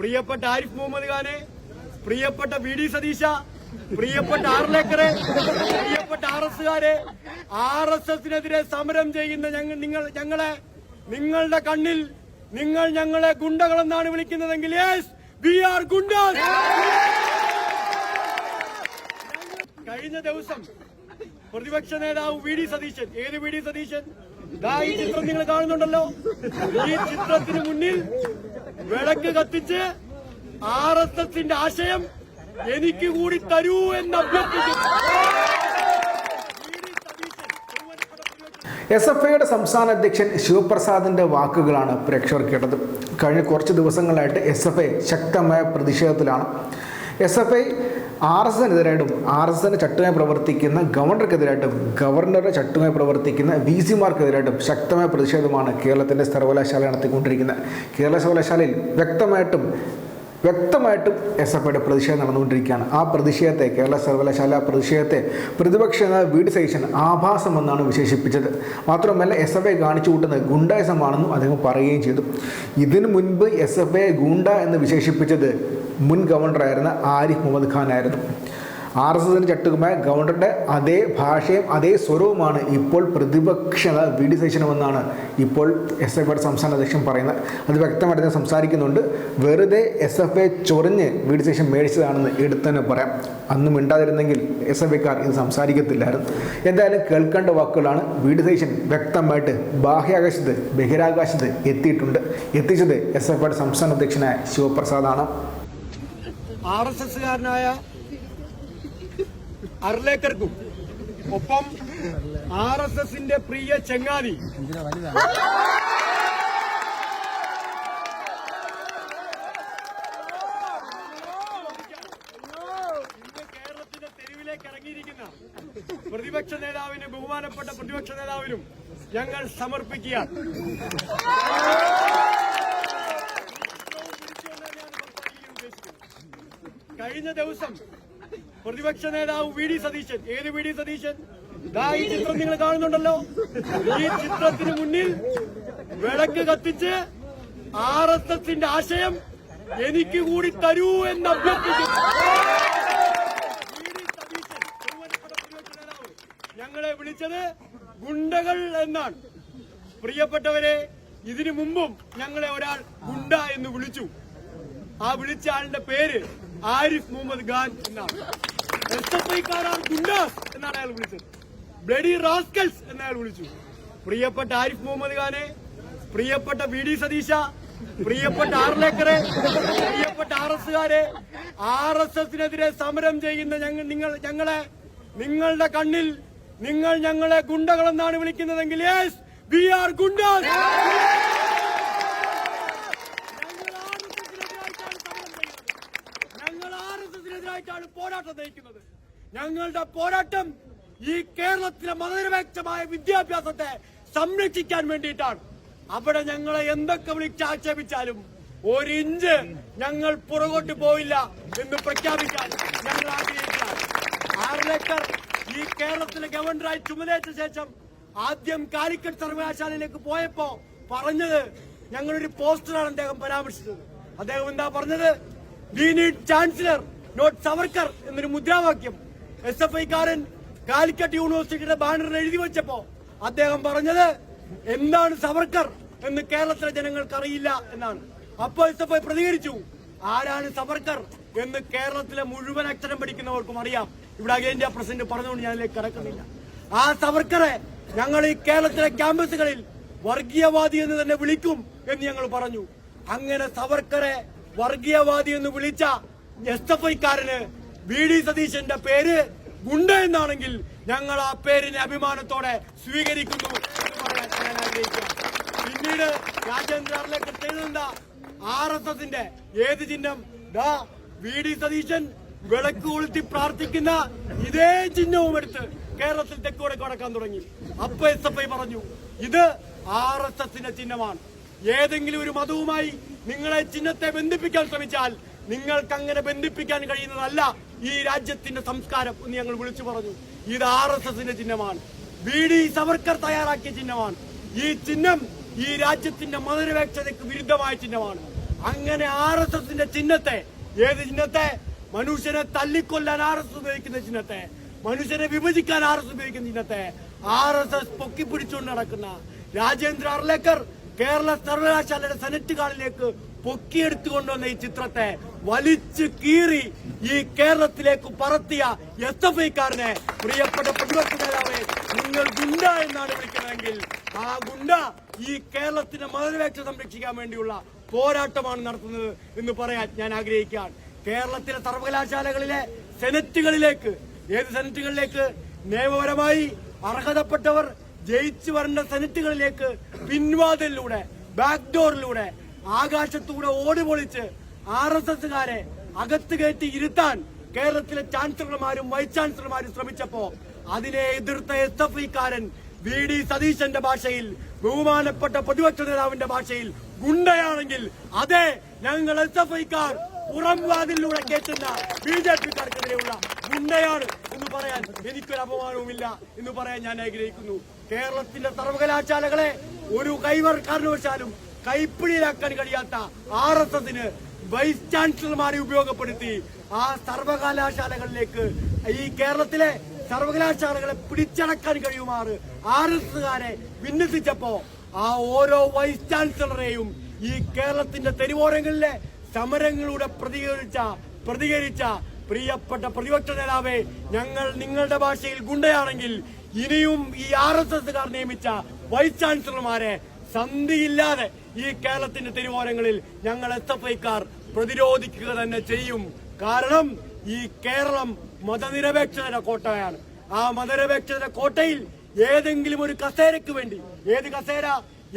പ്രിയപ്പെട്ട ആരിഫ് മുഹമ്മദ് ഖാനെ പ്രിയപ്പെട്ട വി ഡി സതീശ പ്രിയപ്പെട്ട ആർലേക്കറെ പ്രിയപ്പെട്ട ആർ എസുകാരെ ആർ എസ് എസിനെതിരെ സമരം ചെയ്യുന്ന ഞങ്ങൾ നിങ്ങൾ ഞങ്ങളെ നിങ്ങളുടെ കണ്ണിൽ നിങ്ങൾ ഞങ്ങളെ ഗുണ്ടകളെന്നാണ് വിളിക്കുന്നതെങ്കിൽ യെസ് വി ആർ ഗുണ്ട കഴിഞ്ഞ ദിവസം പ്രതിപക്ഷ നേതാവ് വി ഡി സതീശൻ ഏത് വി ഡി സതീശൻ? ഈ ചിത്രം നിങ്ങൾ കാണുന്നുണ്ടല്ലോ. ഈ ചിത്രത്തിന് മുന്നിൽ വിളക്ക് കത്തിച്ച് ആർ എസ് എസിന്റെ ആശയം എനിക്ക് കൂടി തരൂ എന്ന് എസ് എഫ് ഐയുടെ സംസ്ഥാന അധ്യക്ഷൻ ശിവപ്രസാദിന്റെ വാക്കുകളാണ് പ്രേക്ഷകർ കേട്ടത്. കഴിഞ്ഞ കുറച്ച് ദിവസങ്ങളായിട്ട് എസ് എഫ് ഐ ശക്തമായ പ്രതിഷേധത്തിലാണ്. S F I R S എസിനെതിരായിട്ടും R S എസിന് ചട്ടമായി പ്രവർത്തിക്കുന്ന ഗവർണർക്കെതിരായിട്ടും ഗവർണറുടെ ചട്ടമായി പ്രവർത്തിക്കുന്ന വി സിമാർക്കെതിരായിട്ടും ശക്തമായ പ്രതിഷേധമാണ് കേരളത്തിന്റെ സർവകലാശാല നടത്തിക്കൊണ്ടിരിക്കുന്നത്. കേരള സർവകലാശാലയിൽ വ്യക്തമായിട്ടും വ്യക്തമായിട്ടും എസ് എഫ് ഐയുടെ പ്രതിഷേധം നടന്നുകൊണ്ടിരിക്കുകയാണ്. ആ പ്രതിഷേധത്തെ കേരള സർവകലാശാല പ്രതിഷേധത്തെ പ്രതിപക്ഷ നേതാവ് വി ഡി എന്നാണ് ആഭാസമെന്നാണ് വിശേഷിപ്പിച്ചത്. മാത്രമല്ല എസ് എഫ് ഐ കാണിച്ചു കൂട്ടുന്നത് ഗുണ്ടായസമാണെന്നും അദ്ദേഹം പറയുകയും ചെയ്തു. ഇതിനു മുൻപ് എസ് എഫ് ഐ ഗുണ്ട എന്ന് വിശേഷിപ്പിച്ചത് മുൻ ഗവർണറായിരുന്ന ആരിഫ് മുഹമ്മദ് ഖാൻ ആയിരുന്നു ആർ എസ് എസിന് ചട്ടുകുമായ ഗവർണറുടെ അതേ ഭാഷയും അതേ സ്വരവുമാണ് ഇപ്പോൾ പ്രതിപക്ഷ വി ഡി സഹിച്ചണമെന്നാണ് ഇപ്പോൾ എസ് എഫ് ഐയുടെ സംസ്ഥാന അധ്യക്ഷൻ പറയുന്നത്. അത് വ്യക്തമായിട്ട് സംസാരിക്കുന്നുണ്ട്. വെറുതെ എസ് എഫ് ഐ ചൊറിഞ്ഞ് വി ഡി സഹിഷൻ മേടിച്ചതാണെന്ന് എടുത്തു തന്നെ പറയാം. അന്നും മിണ്ടാതിരുന്നെങ്കിൽ എസ് എഫ് ഐക്കാർ ഇത് സംസാരിക്കത്തില്ലായിരുന്നു. എന്തായാലും കേൾക്കേണ്ട വാക്കുകളാണ് വി ഡി സഹിഷൻ വ്യക്തമായിട്ട് ബാഹ്യാകാശത്ത് ബഹിരാകാശത്ത് എത്തിയിട്ടുണ്ട്. എത്തിച്ചത് എസ് എഫ് ഐയുടെ സംസ്ഥാന അധ്യക്ഷനായ ശിവപ്രസാദാണ്. ആർ എസ് എസ്സുകാരനായ അർലേക്കർക്കും ഒപ്പം ആർ എസ് എസിന്റെ പ്രിയ ചെങ്ങാതി. പ്രതിപക്ഷ നേതാവിന് ബഹുമാനപ്പെട്ട പ്രതിപക്ഷ നേതാവിനും ഞങ്ങൾ സമർപ്പിക്കുക കഴിഞ്ഞ ദിവസം പ്രതിപക്ഷ നേതാവ് വി ഡി സതീശൻ ഏത് വി ഡി സതീശൻ? ഈ ചിത്രം നിങ്ങൾ കാണുന്നുണ്ടല്ലോ. ഈ ചിത്രത്തിന് മുന്നിൽ വിളക്ക് കത്തിച്ച് ആർ എസ് എസിന്റെ ആശയം എനിക്ക് കൂടി തരൂ എന്ന് ബഹുമാനപ്പെട്ട ഞങ്ങളെ വിളിച്ചത് ഗുണ്ടകൾ എന്നാണ്. പ്രിയപ്പെട്ടവരെ ഇതിനു മുമ്പും ഞങ്ങളെ ഒരാൾ ഗുണ്ട എന്ന് വിളിച്ചു. ആ വിളിച്ച ആളിന്റെ പേര് ആരിഫ് മുഹമ്മദ് ഖാൻ എന്നാണ്. എസ് എഫ് ഐക്കാരാണ് ഗുണ്ടാസ് എന്നാണ് അയാൾ വിളിച്ചത്. ബ്ലഡി റാസ്കൽസ് എന്ന് അയാൾ വിളിച്ചു. പ്രിയപ്പെട്ട ആരിഫ് മുഹമ്മദ് ഖാനെ പ്രിയപ്പെട്ട വി ഡി സതീശ പ്രിയപ്പെട്ട ആറിലേക്കറെ പ്രിയപ്പെട്ട ആർ എസുകാരെ ആർ എസ് എസിനെതിരെ സമരം ചെയ്യുന്ന ഞങ്ങൾ നിങ്ങൾ ഞങ്ങളെ നിങ്ങളുടെ കണ്ണിൽ നിങ്ങൾ ഞങ്ങളെ ഗുണ്ടകളെന്നാണ് വിളിക്കുന്നതെങ്കിൽ യെസ് വി ആർ ഗുണ്ടാസ് ഞങ്ങൾ ആർ എസ് എസിനെതിരായിട്ടാണ് പോരാട്ടം നയിക്കുന്നത് ഞങ്ങളുടെ പോരാട്ടം ഈ കേരളത്തിലെ മതനിരപേക്ഷമായ വിദ്യാഭ്യാസത്തെ സംരക്ഷിക്കാൻ വേണ്ടിയിട്ടാണ്. അവിടെ ഞങ്ങളെ എന്തൊക്കെ വിളിച്ച് ആക്ഷേപിച്ചാലും ഇഞ്ച് ഞങ്ങൾ പുറകോട്ട് പോയില്ല എന്ന് പ്രഖ്യാപിക്കാൻ ഞങ്ങൾ ആഗ്രഹിക്കുകയാണ്. ഈ കേരളത്തിലെ ഗവർണറായി ചുമതലയേറ്റ ശേഷം ആദ്യം കാലിക്കറ്റ് സർവകലാശാലയിലേക്ക് പോയപ്പോ പറഞ്ഞത് ഞങ്ങളൊരു പോസ്റ്ററാണ് അദ്ദേഹം പരാമർശിച്ചത്. അദ്ദേഹം എന്താ പറഞ്ഞത്? We need chancellor not Savarkar എന്നൊരു മുദ്രാവാക്യം. എസ് എഫ് ഐക്കാരൻ കാലിക്കറ്റ് യൂണിവേഴ്സിറ്റിയുടെ ബാനറിൽ എഴുതി വെച്ചപ്പോ അദ്ദേഹം പറഞ്ഞത് എന്താണ് സവർക്കർ എന്ന് കേരളത്തിലെ ജനങ്ങൾക്ക് അറിയില്ല എന്നാണ്. അപ്പോൾ എസ് എഫ് ഐ പ്രതികരിച്ചു. ആരാണ് സവർക്കർ എന്ന് കേരളത്തിലെ മുഴുവൻ അക്ഷരം പഠിക്കുന്നവർക്കും അറിയാം. ഇവിടെ അഖിലേന്ത്യാ പ്രസിഡന്റ് പറഞ്ഞുകൊണ്ട് ഞാൻ അതിലേക്ക് കടക്കുന്നില്ല. ആ സവർക്കറെ ഞങ്ങൾ ഈ കേരളത്തിലെ ക്യാമ്പസുകളിൽ വർഗീയവാദി എന്ന് തന്നെ വിളിക്കും എന്ന് ഞങ്ങൾ പറഞ്ഞു. അങ്ങനെ സവർക്കറെ വർഗീയവാദി എന്ന് വിളിച്ച എസ് എഫ് ഐക്കാരന് വി ഡി സതീശന്റെ പേര് ഗുണ്ട എന്നാണെങ്കിൽ ഞങ്ങൾ ആ പേരിനെ അഭിമാനത്തോടെ സ്വീകരിക്കുന്നു പിന്നീട് പറയാൻ കൃത്യത എന്താ ആർ എസ് എസിന്റെ ഏത് ചിഹ്നം? വി ഡി സതീശൻ വിളക്ക് കൊളുത്തി പ്രാർത്ഥിക്കുന്ന ഇതേ ചിഹ്നവും എടുത്ത് കേരളത്തിൽ തെക്കോടെ കടക്കാൻ തുടങ്ങി. അപ്പൊ എസ് എഫ് ഐ പറഞ്ഞു ഇത് ആർ എസ് എസിന്റെ ചിഹ്നമാണ്. ഏതെങ്കിലും ഒരു മതവുമായി നിങ്ങളെ ചിഹ്നത്തെ ബന്ധിപ്പിക്കാൻ ശ്രമിച്ചാൽ നിങ്ങൾക്ക് അങ്ങനെ ബന്ധിപ്പിക്കാൻ കഴിയുന്നതല്ല ഈ രാജ്യത്തിന്റെ സംസ്കാരം എന്ന് ഞങ്ങൾ വിളിച്ചു പറഞ്ഞു. ഇത് ആർ എസ് എസിന്റെ ചിഹ്നമാണ്. വി ഡി സവർക്കർ തയ്യാറാക്കിയ ചിഹ്നമാണ്. ഈ ചിഹ്നം ഈ രാജ്യത്തിന്റെ മതനിരപേക്ഷതയ്ക്ക് വിരുദ്ധമായ ചിഹ്നമാണ്. അങ്ങനെ ആർ എസ് എസിന്റെ ചിഹ്നത്തെ ഏത് ചിഹ്നത്തെ? മനുഷ്യനെ തല്ലിക്കൊല്ലാൻ ആർ എസ് ഉപയോഗിക്കുന്ന ചിഹ്നത്തെ മനുഷ്യനെ വിഭജിക്കാൻ ആർ എസ് ഉപയോഗിക്കുന്ന ചിഹ്നത്തെ ആർ എസ് എസ് പൊക്കിപ്പിടിച്ചുകൊണ്ട് നടക്കുന്ന രാജേന്ദ്ര അർലേക്കർ കേരള സർവകലാശാലയുടെ സെനറ്റ് ഹാളിലേക്ക് പൊക്കിയെടുത്തുകൊണ്ടുവന്ന ഈ ചിത്രത്തെ വലിച്ചു കീറി ഈ കേരളത്തിലേക്ക് പറത്തിയ എസ് എഫ് ഐക്കാരനെ പ്രിയപ്പെട്ട പ്രതിപക്ഷ നേതാവ് നിങ്ങൾ ഗുണ്ട എന്നാണ് വിളിക്കുന്നതെങ്കിൽ ആ ഗുണ്ട ഈ കേരളത്തിന്റെ മതനിരപേക്ഷ സംരക്ഷിക്കാൻ വേണ്ടിയുള്ള പോരാട്ടമാണ് നടത്തുന്നത് എന്ന് പറയാൻ ഞാൻ ആഗ്രഹിക്കുകയാണ്. കേരളത്തിലെ സർവകലാശാലകളിലെ സെനറ്റുകളിലേക്ക് ഏത് സെനറ്റുകളിലേക്ക് നിയമപരമായി അർഹതപ്പെട്ടവർ ജയിച്ചു വരേണ്ട സെനറ്റുകളിലേക്ക് പിൻവാതിലൂടെ ബാക്ക്ഡോറിലൂടെ ആകാശത്തൂടെ ഓടിപൊളിച്ച് ആർ എസ് എസുകാരെ അകത്ത് കയറ്റി ഇരുത്താൻ കേരളത്തിലെ ചാൻസലർമാരും വൈസ് ചാൻസലർമാരും ശ്രമിച്ചപ്പോ അതിനെ എതിർത്ത എസ് എഫ് ഐക്കാരൻ വി ഡി സതീശന്റെ ഭാഷയിൽ ബഹുമാനപ്പെട്ട പ്രതിപക്ഷ നേതാവിന്റെ ഭാഷയിൽ ഗുണ്ടയാണെങ്കിൽ അതെ ഞങ്ങൾ എസ് എഫ് ഐക്കാർ പുറംവാതിലൂടെ കേട്ടുന്ന ബി ജെ പിക്കാർക്കെതിരെയുള്ള ഗുണ്ടയാണ് എന്ന് പറയാൻ എനിക്കൊരു അപമാനവുമില്ല എന്ന് പറയാൻ ഞാൻ ആഗ്രഹിക്കുന്നു. കേരളത്തിന്റെ സർവകലാശാലകളെ ഒരു കൈവർ കാരണവശാലും കൈപ്പിടിയിലാക്കാൻ കഴിയാത്ത ആർ എസ് എസിന് വൈസ് ചാൻസലർമാരെ ഉപയോഗപ്പെടുത്തി ആ സർവകലാശാലകളിലേക്ക് ഈ കേരളത്തിലെ സർവകലാശാലകളെ പിടിച്ചടക്കാൻ കഴിയുമാറ് ആർ എസ് എസുകാരെ വിന്യസിച്ചപ്പോ ആ ഓരോ വൈസ് ചാൻസലറെയും ഈ കേരളത്തിന്റെ തെരുവോരങ്ങളിലെ സമരങ്ങളുടെ പ്രതികരിച്ച പ്രതികരിച്ച പ്രിയപ്പെട്ട പ്രതിപക്ഷ നേതാവെ ഞങ്ങൾ നിങ്ങളുടെ ഭാഷയിൽ ഗുണ്ടയാണെങ്കിൽ ഇനിയും ഈ ആർ എസ് എസുകാർ നിയമിച്ച വൈസ് ചാൻസലർമാരെ സന്ധിയില്ലാതെ ഈ കേരളത്തിന്റെ തിരുവോരങ്ങളിൽ ഞങ്ങൾ എസ് എഫ് ഐക്കാർ പ്രതിരോധിക്കുക തന്നെ ചെയ്യും. കാരണം ഈ കേരളം മതനിരപേക്ഷതയുടെ കോട്ടയാണ്. ആ മതനിരപേക്ഷതയുടെ കോട്ടയിൽ ഏതെങ്കിലും ഒരു കസേരക്ക് വേണ്ടി ഏത് കസേര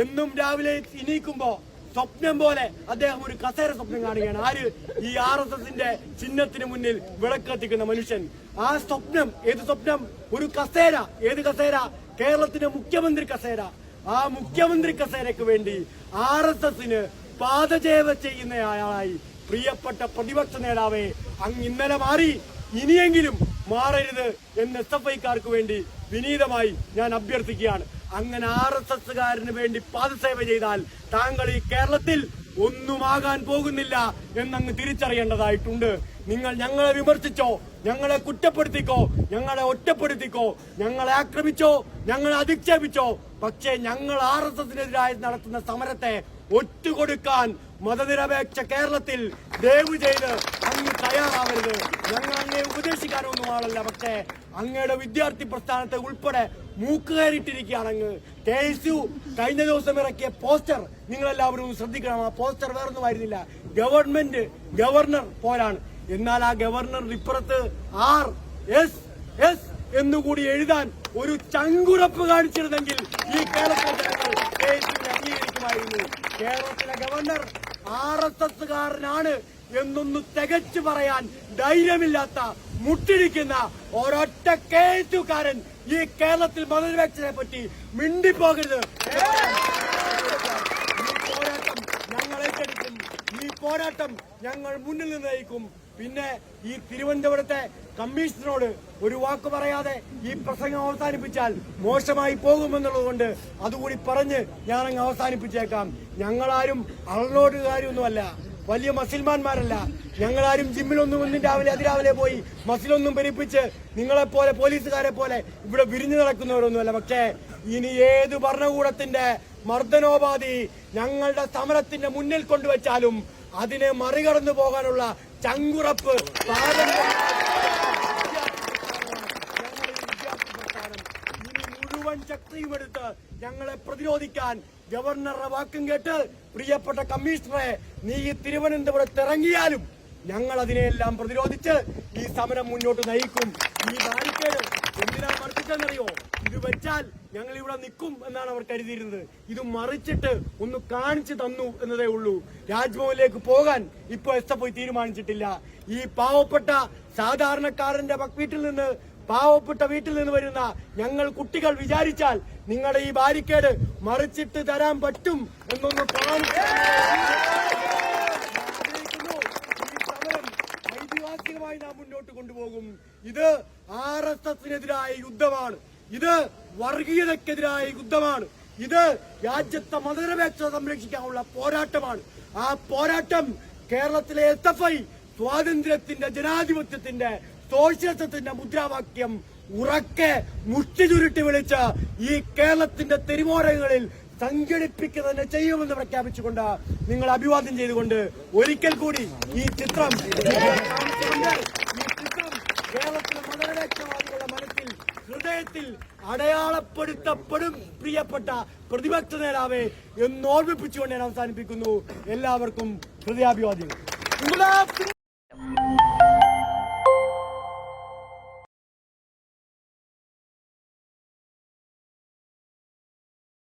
എന്നും രാവിലെ ഇനിയിക്കുമ്പോ സ്വപ്നം പോലെ അദ്ദേഹം ഒരു കസേര സ്വപ്നം കാണുകയാണ്. ആര്? ഈ ആർ എസ് എസിന്റെ ചിഹ്നത്തിന് മുന്നിൽ വിളക്ക് കത്തിക്കുന്ന മനുഷ്യൻ. ആ സ്വപ്നം ഏത് സ്വപ്നം? ഒരു കസേര ഏത് കസേര? കേരളത്തിന്റെ മുഖ്യമന്ത്രി കസേര. ആ മുഖ്യമന്ത്രി കസേരയ്ക്ക് വേണ്ടി ആർ എസ് എസിന് പാദചേവ ചെയ്യുന്നയാളായി പ്രിയപ്പെട്ട പ്രതിപക്ഷ നേതാവേ അങ്ങ് ഇന്നലെ മാറി ഇനിയെങ്കിലും മാറരുത് എന്ന് എസ് എഫ് ഐക്കാർക്ക് വേണ്ടി വിനീതമായി ഞാൻ അഭ്യർത്ഥിക്കുകയാണ്. അങ്ങനെ ആർ എസ് എസുകാരന് വേണ്ടി പാദസേവ ചെയ്താൽ താങ്കൾ ഈ കേരളത്തിൽ ഒന്നുമാകാൻ പോകുന്നില്ല എന്നങ്ങ് തിരിച്ചറിയേണ്ടതായിട്ടുണ്ട്. നിങ്ങൾ ഞങ്ങളെ വിമർശിച്ചോ ഞങ്ങളെ കുറ്റപ്പെടുത്തിക്കോ ഞങ്ങളെ ഒറ്റപ്പെടുത്തിക്കോ ഞങ്ങളെ ആക്രമിച്ചോ ഞങ്ങളെ അധിക്ഷേപിച്ചോ. പക്ഷേ ഞങ്ങൾ ആർ എസ് എസിനെതിരായി നടത്തുന്ന സമരത്തെ ഒറ്റുകൊടുക്കാൻ മതനിരപേക്ഷ കേരളത്തിൽ ദയവ് ചെയ്ത് അങ്ങ് തയ്യാറാവരുത്. ഞങ്ങൾ അങ്ങനെ ഉപദേശിക്കാനൊന്നും ആളല്ല. പക്ഷേ അങ്ങയുടെ വിദ്യാർത്ഥി പ്രസ്ഥാനത്തെ ഉൾപ്പെടെ മൂക്കുകയറിയിട്ടിരിക്കുകയാണ് അങ്ങ് കെ എസ് യു കഴിഞ്ഞ ദിവസം ഇറക്കിയ പോസ്റ്റർ നിങ്ങൾ എല്ലാവരും ഒന്ന് ശ്രദ്ധിക്കണം. ആ പോസ്റ്റർ വേറൊന്നും ആയിരുന്നില്ല. ഗവൺമെന്റ് ഗവർണർ പോലാണ്. എന്നാൽ ആ ഗവർണർ ഇപ്പുറത്ത് ആർ എസ് എസ് എന്നുകൂടി എഴുതാൻ ഒരു ചങ്കുറപ്പ് കാണിച്ചിരുന്നെങ്കിൽ ഈ കേരളത്തിലെ അംഗീകരിക്കുമായിരുന്നു. കേരളത്തിലെ ഗവർണർ ആർ എസ് എസ്സുകാരനാണ് എന്നൊന്ന് തികച്ചു പറയാൻ ധൈര്യമില്ലാത്ത മുട്ടിരിക്കുന്ന ഒരൊറ്റ കേറ്റുകാരൻ ഈ കേരളത്തിൽ മതനിരപേക്ഷനെ പറ്റി മിണ്ടിപ്പോകരുത്. ഞങ്ങൾ ഏറ്റെടുക്കും. ഈ പോരാട്ടം ഞങ്ങൾ മുന്നിൽ നിന്ന് നയിക്കും. പിന്നെ ഈ തിരുവനന്തപുരത്തെ കമ്മീഷണറോട് ഒരു വാക്ക് പറയാതെ ഈ പ്രസംഗം അവസാനിപ്പിച്ചാൽ മോശമായി പോകുമെന്നുള്ളതുകൊണ്ട് അതുകൂടി പറഞ്ഞ് ഞാനങ്ങ് അവസാനിപ്പിച്ചേക്കാം. ഞങ്ങളാരും അള്ളോടുകാരൊന്നുമല്ല വലിയ മസിൽമാന്മാരല്ല. ആരും ജിമ്മിലൊന്നും ഒന്നും രാവിലെ അതിരാവിലെ പോയി മസിലൊന്നും പെരിപ്പിച്ച് നിങ്ങളെപ്പോലെ പോലീസുകാരെ പോലെ ഇവിടെ വിരിഞ്ഞു നടക്കുന്നവരൊന്നുമല്ല. പക്ഷേ ഇനി ഏത് ഭരണകൂടത്തിന്റെ മർദ്ദനോപാധി ഞങ്ങളുടെ സമരത്തിന്റെ മുന്നിൽ കൊണ്ടുവച്ചാലും അതിനെ മറികടന്നു പോകാനുള്ള ചങ്കുറപ്പ് ഇനി മുഴുവൻ ശക്തിയും എടുത്ത് ഞങ്ങളെ പ്രതിരോധിക്കാൻ ഗവർണറുടെ വാക്കും കേട്ട് പ്രിയപ്പെട്ട കമ്മീഷണറെ നീ ഈ തിരുവനന്തപുരത്ത് ഇറങ്ങിയാലും ഞങ്ങൾ അതിനെയെല്ലാം പ്രതിരോധിച്ച് ഈ സമരം മുന്നോട്ട് നയിക്കും. ഈ ബാരിക്കേഡ് എന്തിനാ മറിച്ചിട്ടെന്നറിയോ? ഇത് വെച്ചാൽ ഞങ്ങൾ ഇവിടെ നിൽക്കും എന്നാണ് അവർ കരുതിയിരുന്നത്. ഇത് മറിച്ചിട്ട് ഒന്ന് കാണിച്ചു തന്നു എന്നതേ ഉള്ളൂ. രാജ്ഭവനിലേക്ക് പോകാൻ ഇപ്പൊ എസ് തീരുമാനിച്ചിട്ടില്ല. ഈ പാവപ്പെട്ട സാധാരണക്കാരന്റെ വീട്ടിൽ നിന്ന് പാവപ്പെട്ട വീട്ടിൽ നിന്ന് വരുന്ന ഞങ്ങൾ കുട്ടികൾ വിചാരിച്ചാൽ നിങ്ങളുടെ ഈ ബാരിക്കേഡ് മറിച്ചിട്ട് തരാൻ പറ്റും എന്നൊന്ന് ഐതിഹാസികമായി നാം മുന്നോട്ട് കൊണ്ടുപോകും. ഇത് ആർ എസ് എസിനെതിരായ യുദ്ധമാണ്. ഇത് വർഗീയതക്കെതിരായ യുദ്ധമാണ്. ഇത് രാജ്യത്തെ മതനിരപേക്ഷത സംരക്ഷിക്കാനുള്ള പോരാട്ടമാണ്. ആ പോരാട്ടം കേരളത്തിലെ എസ് എഫ് ഐ സ്വാതന്ത്ര്യത്തിന്റെ ജനാധിപത്യത്തിന്റെ സോഷ്യലിസത്തിന്റെ മുദ്രാവാക്യം ഉറക്കെ മുഷ്ടി ചുരുട്ടി വിളിച്ച് ഈ കേരളത്തിന്റെ തെരുവോരങ്ങളിൽ സംഘടിപ്പിക്കുക തന്നെ ചെയ്യുമെന്ന് പ്രഖ്യാപിച്ചുകൊണ്ട് നിങ്ങൾ അഭിവാദ്യം ചെയ്തുകൊണ്ട് ഒരിക്കൽ കൂടി ഈ ചിത്രം കേരളത്തിലെ മതനിരക്ഷവാദികളുടെ മനസ്സിൽ ഹൃദയത്തിൽ അടയാളപ്പെടുത്തപ്പെടും പ്രിയപ്പെട്ട പ്രതിപക്ഷ നേതാവെ എന്നോർമ്മിപ്പിച്ചുകൊണ്ട് ഞാൻ അവസാനിപ്പിക്കുന്നു. എല്ലാവർക്കും ഹൃദയാഭിവാദ്യങ്ങൾ.